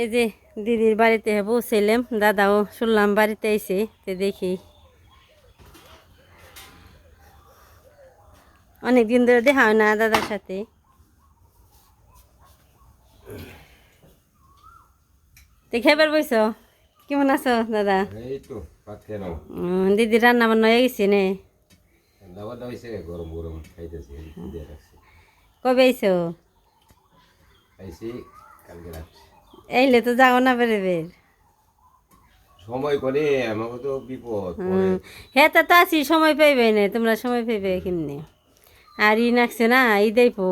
এই যে দিদির বাড়িতে পৌঁছাইলাম দাদাও শুনলাম বাড়িতে এসে তো দেখি। অনেক দিন ধরে দেখা হয় না দাদার সাথে। খেবার বইছ? কেমন আছো দাদা? দিদি রান্না বান্না হয়ে গেছে নে? রাখছি। কবে আইছো? খাইছি কালকে রাখছি এইলে তো যাও না বেরোবে সময় করে আমাকে তো বিপদ হ্যাঁ তা আছি সময় পাইবে না তোমরা সময় পাইবে কেমনি আর ই নাকছে না ঈদেই পো।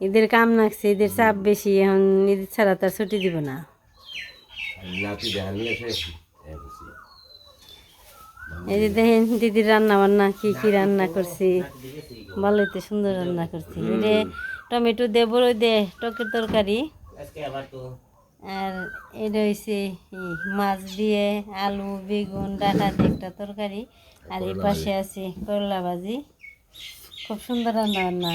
ঈদের কাম নাকছে ঈদের চাপ বেশি এখন ঈদ ছাড়া তার ছুটি দিব না। এসে এই যে দেখেন দিদির রান্না বান্না কি কি রান্না করছি। ভালোই তো সুন্দর রান্না করছি। টমেটো দে বড় দে টকের তরকারি। আর এটা হয়েছে মাছ দিয়ে আলু বেগুন ডাটা দিয়ে একটা তরকারি। আর এই পাশে আছে করলা ভাজি। খুব সুন্দর রান্না বান্না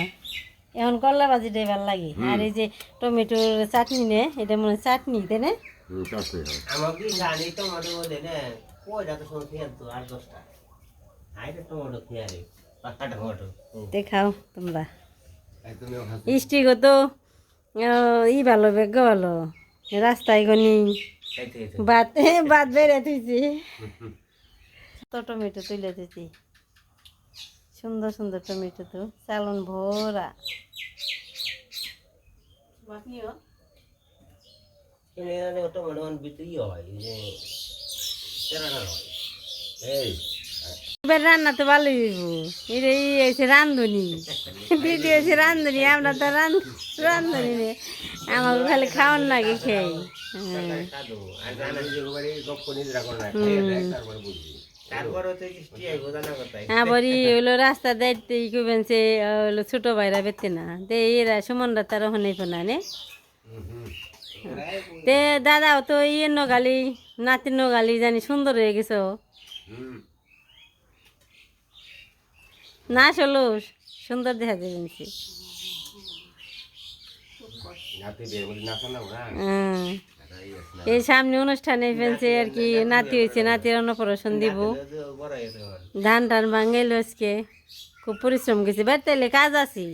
এখন করলা ভাজিটাই ভালো লাগে। আর এই যে টমেটোর চাটনি নে এটা মনে চাটনি তাই না? দেখাও তোমরা। একদমই হাসি। ই ভালো বেগ ভালো। রাস্তায় গনি। ভাত ভাত বেড়ে তুইছি তো টমেটো তুলে দিছি। সুন্দর সুন্দর টমেটো তো চালন ভরা। টমেটো বিক্রি হয় হয়। এই। এবার রান্না তো ভালোই হইব। এটা ই হয়েছে রান্ধনি। দিদি হয়েছে রান্ধনি আমরা তো রান রান্ধনি রে। আমাকে খালি খাওয়ান লাগে খেয়ে। হ্যাঁ। কাদু আর জানা নিজের বাড়ি গপ করে নিজেরা করে না খেয়ে দেয় তারপরে বুঝি তারপর হচ্ছে বৃষ্টি আইব জানা কথাই আবার ই হলো রাস্তা দায়িত্ব ই করবেন সে হলো ছোট ভাইরা বেতে না। দে এরা সুমনরা তার হনে না নে। তে দাদাও তো ইয়ে নগালি নাতির নগালি জানি সুন্দর হয়ে গেছো হুম। না চলো সুন্দর দেখা ওরা হ্যাঁ। এই আছে না। এই সামনে অনুষ্ঠানে ফেলছে আর কি নাতি হয়েছে নাতির অন্নপ্রাশন দিব। ধান টান ভাঙাইল আজকে খুব পরিশ্রম গেছে বেড়াতে কাজ আছে।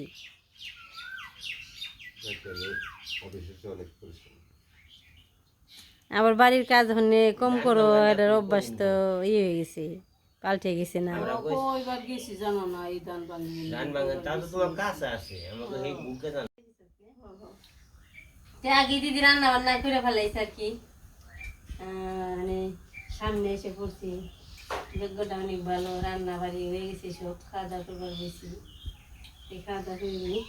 আবার বাড়ির কাজ হনে কম করো এটার অভ্যাস তো ইয়ে হয়ে গেছে। পাল্টে গেছে না। তো তে আগে দিদি রান্না বান্না করে ফেলাইছে আর কি। আহ, মানে সামনে এসে পড়ছি। যোগ্যটা অনেক ভালো রান্না বাড়ি হয়ে গেছে সব খাওয়া দাওয়া করবার বেশি এই খাওয়া দাওয়া করিনি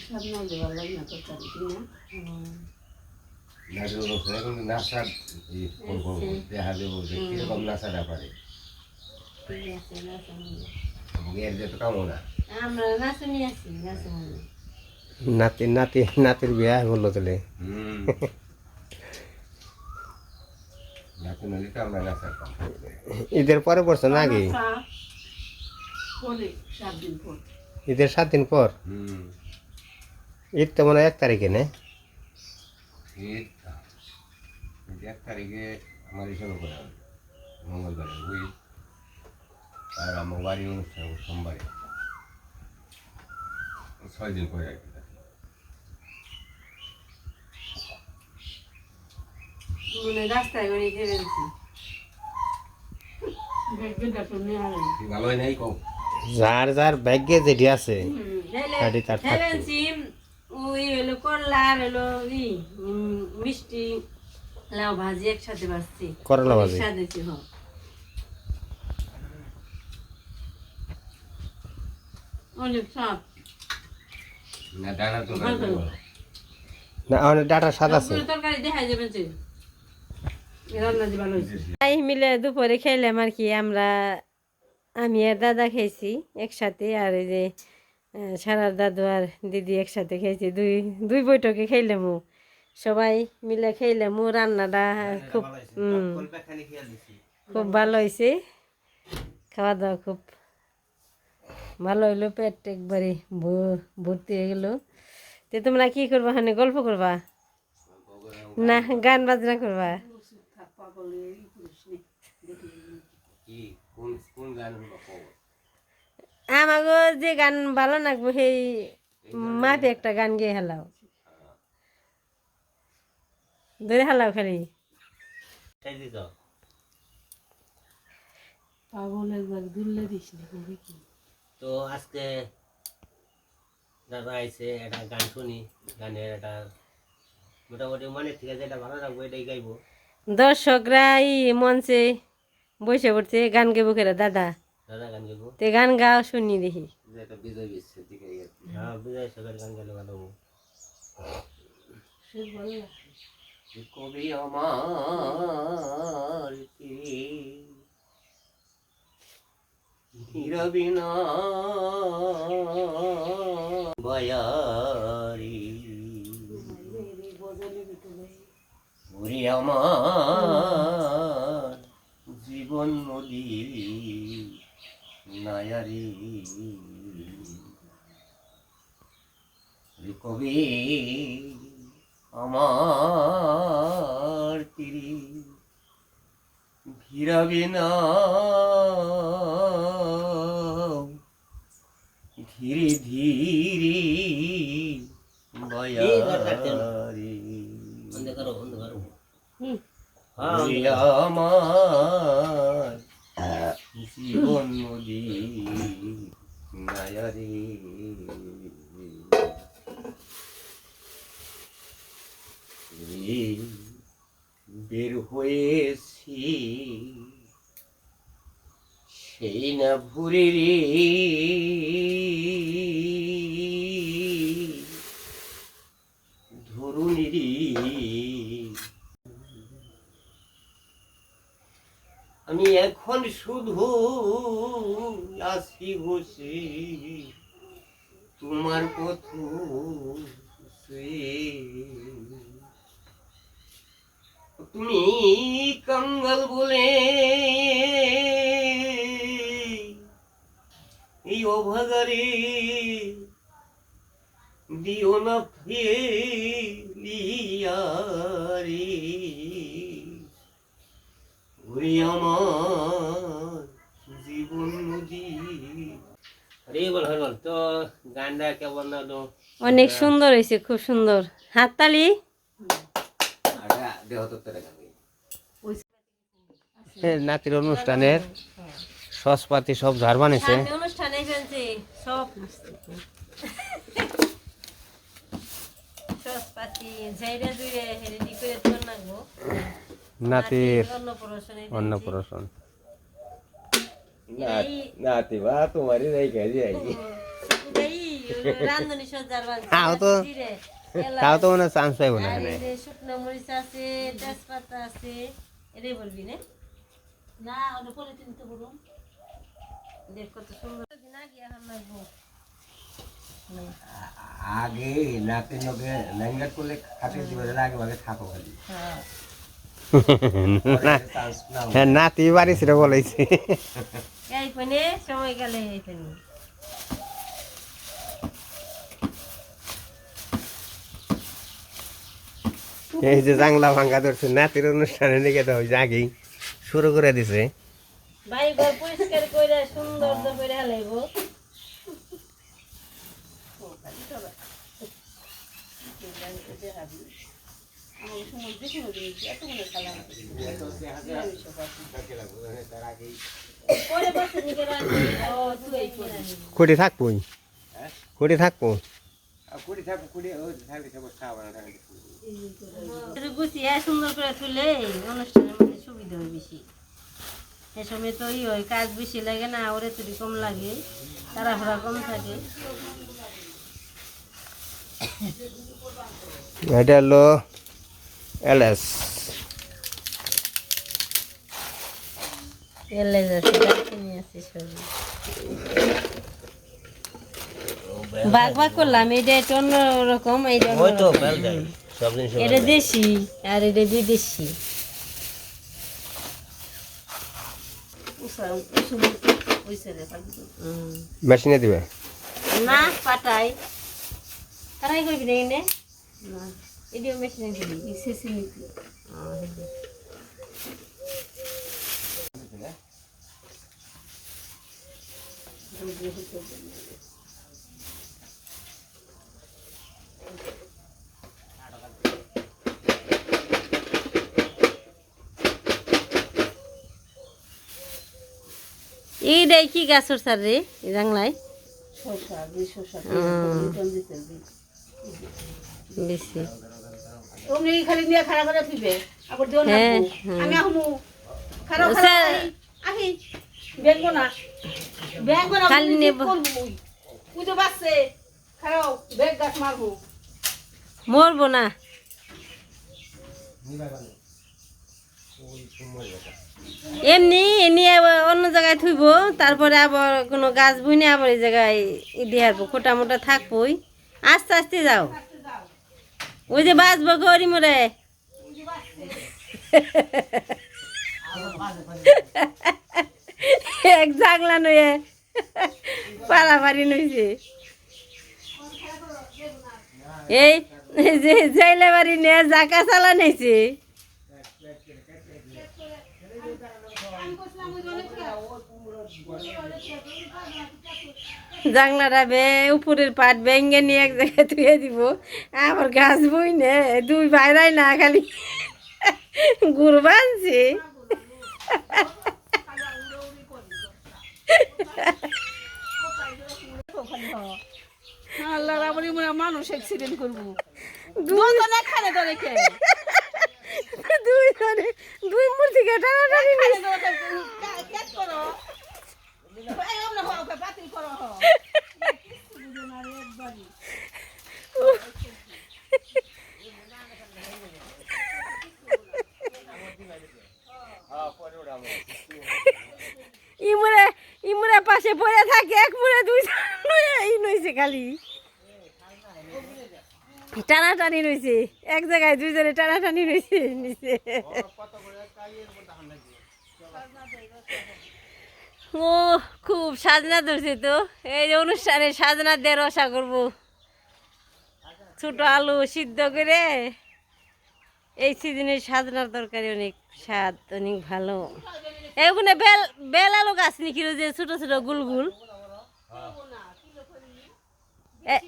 সব নাইলে ভালো লাগে না কি না? হুম। নাচের অনুষ্ঠানে কিন্তু নাচার এই করব দেখা দেবো যে কীরকম নাচাটা পারে ঠিক আছে নাচনি এবং এর যে তো কামো না আমরা নাচনি আছি নাচনি নাতি নাতি নাতির বিয়া বলল কাম ঈদের পরে পড়ছে না আগে ঈদের সাত দিন পর? হুম। ঈদ তো মনে হয় এক তারিখে না? এক তারিখে আমার করা হবে মঙ্গলবারে ওই আর আমার বাড়ি অনুষ্ঠান হবে সোমবারে। ছয় দিন পরে আর কি রাস্তায় বাড়ি খেয়ে ফেলছি। কি ভালো নাই কম যার যার ব্যাগে যেটি আছে গাড়ি তার ওই হলো করলা হলো মিষ্টি লাউ ভাজি একসাথে ভাজছি করলা ভাজি। একসাথে ছিল অনেক সব না ডানা তো না আমাদের ডাটা স্বাদ আছে। তরকারি দেখা যাবে যে। রান্না যে ভালো হয়েছে। তাই মিলে দুপুরে খেলাম আর কি আমরা আমি আর দাদা খেয়েছি একসাথে আর এই যে সারার দাদু আর দিদি একসাথে খেয়েছি দুই দুই বৈঠকে খেলাম সবাই মিলে খেলাম রান্নাটা খুব খুব ভালো হয়েছে খাওয়া দাওয়া খুব ভালো হইল, পেট একবারে ভর্তি হয়ে গেল। তো তোমরা কি করবা? হানে গল্প করবা? না, গান বাজনা করবা? আমাকে যে গান ভালো লাগবো সেই মাপে একটা গান গিয়ে হেলাও। ধরে হেলাও খালি। সেই দিত তো আজকে দাদা আইছে একটা গান শুনি গানের একটা মোটামুটি মনে ঠিক আছে এটা ভালো লাগবে এটাই গাইবো। দর্শকরা এই মঞ্চে বসে পড়ছে গান গেবো কেরা দাদা? দাদা গান গাইবো। তে গান গাও শুনি দেখি। যে একটা বিজয় বিশ্বের দিকে। হ্যাঁ বিজয় সরকার গান গাইলে ভালো হব। কবি আমার নিরবিনা বয়ারি ওরে আমার জীবন নদী নায়ারি। কবি আমার তিরি ভিড়াবে না। ধীরে ধীরে। হ্যাঁ আমার জীবন নদী নায়ারি বের হয়েছি। সেই না ভুরে ধরুনিরি আমি এখন শুধু আসি বসে তোমার পথ তুমি কঙ্গল বলে এই অভাগারে দিও না ফেলিয়ারে। ওরে আমার জীবন নদী। হরি বল হরি বল তো গানটা কেমন অনেক সুন্দর হয়েছে খুব সুন্দর। হাততালি? নাতির অনুষ্ঠানের সসপাতি সব ঝাড় বানিয়েছে। নাতির অন্নপ্রাশনে নাতি বা তোমারই রেখে যাই তাও তো- তাও তো মনে চান্স পাইব না। এই যে শুকনো মরিচ আছে তেজপাতা আছে এটাই বলবি না? না ওটা পরে চিনতে বলুন। দেখ কত সুন্দর। দিন আগে এখন লাগবো? আগে নকে ল্যাঙ্গাট করলে খাতে দিবে আগে ভাগে থাকো খালি। না চান্স হ্যাঁ নাতি বাড়ি ছিল বলেছি। এই সময় গেলে এই এই যে জাংলা ভাঙ্গা ধরছে নাতির অনুষ্ঠানে নিয়ে তো ওই যে আগেই শুরু করে দিছে। বাড়ি ঘর পরিষ্কার করে সুন্দর করে হালাইব। খুঁটি থাকব কুড়ি থাকো কুড়ি ও থাকলে সব খাওয়া গুছিয়ে সুন্দর করে তুলে অনুষ্ঠানের মধ্যে সুবিধা হয় বেশি। সে সময় তো ই হয় কাজ বেশি লাগে না ওরে তুলি কম লাগে তাড়াহুড়া কম থাকে। এটা হলো এলএস। এলে যাচ্ছে দারচিনি আছে ভাগ ভাগ করলাম এটা একটু অন্যরকম এইটা সব জিনিস এটা দেশি আর এটা বিদেশি মেশিনে দিবে না পাটাই কারাই করবি না এনে না এডিও মেশিনে দিবি শেষে নিতে এইটাই কি গাছর সার রে? এই জাংলায়? বেশি। খালি নিয়ে খারাপ করে ফিরবে আবার দিও না বউ। আমি আহমু। খারাপ খারাপ আহি, আহি। ব্যাংক না। ব্যাংক না খালি খালি নেব। নেব করব বাসছে খারাপ ব্যাগ গাছ মারবো। মরবো না। এমনি এমনি অন্য জায়গায় থুইব, তারপরে আবার কোনো গাছ বুনে আবার এই জায়গায় দিয়ে খোটা মোটা থাকবই। আস্তে আস্তে যাও। ওই যে বাঁচবো গরি মরে এক জাগলা নয়ে পারাপারি নইছে। এই, যে জেলে বাড়ি নিয়ে জাকা চালা নিয়েছে জাংলাটা বে উপরের পাট ব্যাঙ্গে নিয়ে এক জায়গায় ধুয়ে দিব। আবার গাছ বই নে দুই বাইরাই না খালি গুড় বানছে। আল্লাহ রাবড়ি মনে মানুষ অ্যাক্সিডেন্ট করব। দুজন দুই মূর্তি টানাটানি এই ইমুরে ইমুরে পাশে পড়ে থাকে এক মুড়ে দুই ই নইছে খালি। টানাটানি রয়েছে এক জায়গায় দুইজনে টানাটানি রয়েছে নিচে ও খুব সাজনা ধরছে তো। এই যে অনুষ্ঠানে সাজনা দিয়ে রসা করব। ছোট আলু সিদ্ধ করে। এই সিজনে সাজনার তরকারি অনেক স্বাদ, অনেক ভালো। এগুলো বেল বেল আলু গাছ নাকি যে ছোট ছোট গুল গুল? এ-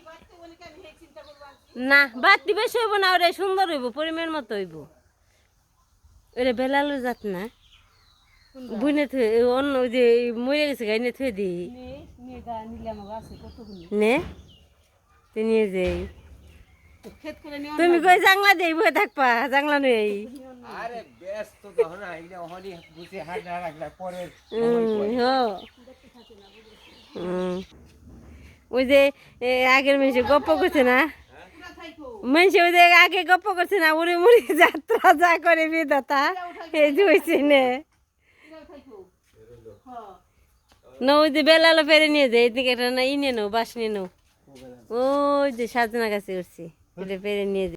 না বাতি বেশি হইব না ওটা সুন্দর হইব, পরিমাণ মতো হইব। ওটা বেল আলু জাত না। বুনে থুয়ে অন্য ওই যে মরে গেছে গাইনে থুয়ে দিই। নে তুই নিয়ে যাই। তুমি কই জাংলা দেই বয়ে থাকবা জাংলা নেই আরে ব্যস্ত তো না এগুলো হলি বুঝে হাত না রাখলে পরে। ওই যে এ, আগের মেয়ে গপ্প করছে না? মানুষ ওই আগে গপ্প করছে না, উড়ি মুড়ি যাত্রা যা করে বিদাতা এই যে হয়েছে নে না বেলালো পেরে নিয়ে যায় এদিকে একটা না ই নিয়ে নাও বাস নিয়ে নাও। ওই যে সাজনা গাছে উঠছি পেরে নিয়ে যায়।